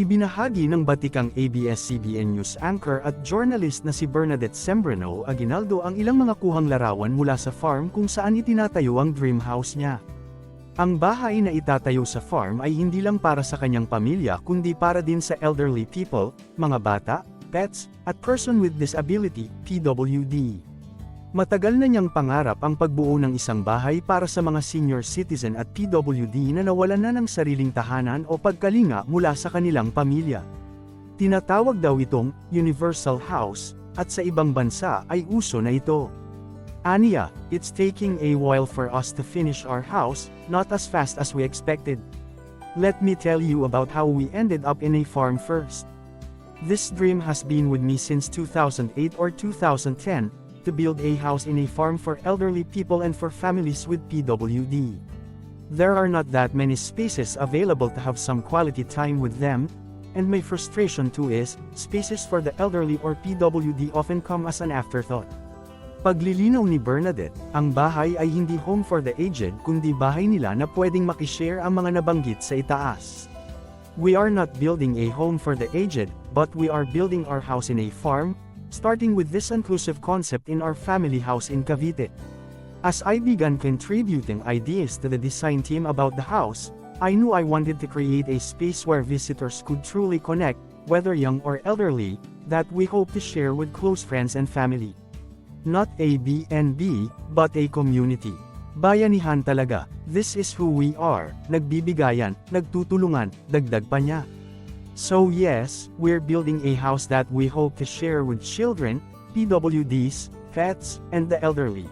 Ibinahagi ng batikang ABS-CBN News anchor at journalist na si Bernadette Sembrano Aguinaldo ang ilang mga kuhang larawan mula sa farm kung saan itinatayo ang dream house niya. Ang bahay na itatayo sa farm ay hindi lang para sa kanyang pamilya kundi para din sa elderly people, mga bata, pets, at person with disability, PWD. Matagal na niyang pangarap ang pagbuo ng isang bahay para sa mga senior citizen at PWD na nawalan na ng sariling tahanan o pagkalinga mula sa kanilang pamilya. Tinatawag daw itong universal house, at sa ibang bansa ay uso na ito. Aniya, it's taking a while for us to finish our house, not as fast as we expected. Let me tell you about how we ended up in a farm first. This dream has been with me since 2008 or 2010, to build a house in a farm for elderly people and for families with PWD. There are not that many spaces available to have some quality time with them, and my frustration too is, spaces for the elderly or PWD often come as an afterthought. Paglilinaw ni Bernadette, ang bahay ay hindi home for the aged kundi bahay nila na pwedeng makishare ang mga nabanggit sa itaas. We are not building a home for the aged, but we are building our house in a farm, starting with this inclusive concept in our family house in Cavite. As I began contributing ideas to the design team about the house, I knew I wanted to create a space where visitors could truly connect, whether young or elderly, that we hope to share with close friends and family. Not a B&B, but a community. Bayanihan talaga, this is who we are, nagbibigayan, nagtutulungan, dagdag pa niya. So yes, we're building a house that we hope to share with children, PWDs, pets, and the elderly.